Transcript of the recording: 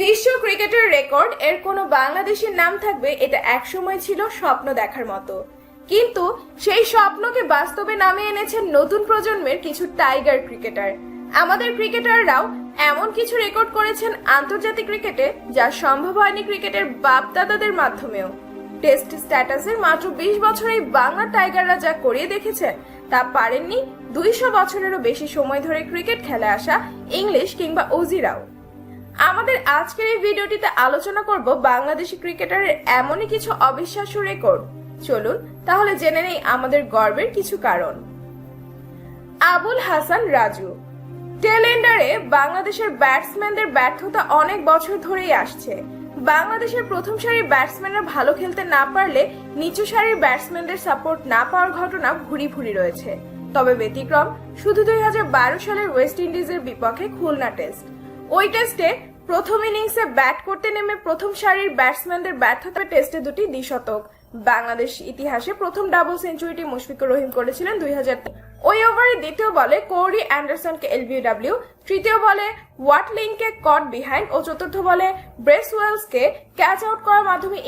বিশ্ব ক্রিকেটের রেকর্ড, এর কোনো বাংলাদেশের নাম থাকবে এটা একসময় ছিল স্বপ্ন দেখার মতো। কিন্তু সেই স্বপ্নকে বাস্তবে নামে এনেছেন নতুন প্রজন্মের কিছু টাইগার ক্রিকেটার। আমাদের ক্রিকেটাররাও এমন কিছু রেকর্ড করেছেন আন্তর্জাতিক ক্রিকেটে, যা সম্ভব হয়নি ক্রিকেটের বাপ দাদাদের মাধ্যমেও। টেস্ট স্ট্যাটাসের মাত্র বিশ বছরেই বাংলা টাইগাররা যা করিয়ে দেখেছেন, তা পারেননি দুইশো বছরেরও বেশি সময় ধরে ক্রিকেট খেলে আসা ইংলিশ কিংবা ওজিরাও। আমাদের আজকের এই ভিডিওটিতে আলোচনা করব বাংলাদেশি ক্রিকেটারের এমনই কিছু অবিশ্বাস্য রেকর্ড। চলুন, তাহলে জেনে নেই আমাদের গর্বের কিছু কারণ। আবুল হাসান রাজু। টেলেন্ডারে বাংলাদেশের ব্যাটসম্যানদের ব্যর্থতা অনেক বছর ধরেই আসছে। বাংলাদেশের প্রথম সারির ব্যাটসম্যানরা ভালো খেলতে না পারলে নিচু সারির ব্যাটসম্যানদের সাপোর্ট না পাওয়ার ঘটনা ভুরি ভুরি রয়েছে। তবে ব্যতিক্রম, শুধু দুই হাজার বারো সালের ওয়েস্ট ইন্ডিজের বিপক্ষে খুলনা টেস্ট। ওই টেস্টে প্রথম ইনিংসে ব্যাট করতে নেমে প্রথম সারির ব্যাটসম্যানদের ব্যর্থতা টেস্টে দুটি দ্বিশতক। বাংলাদেশ ইতিহাসে প্রথম ডাবল সেঞ্চুরিটি মুশফিকুর রহিম করেছিলেন দুই হাজার ওই ওভারে দ্বিতীয় বলে কোরি অ্যান্ডারসনকে এলবিডব্লিউ তৃতীয় বলে ওয়াটলিংকে কট বিহাইন্ড ও চতুর্থ বলে ব্রেসওয়েলসকে ক্যাচ আউট করার মাধ্যমে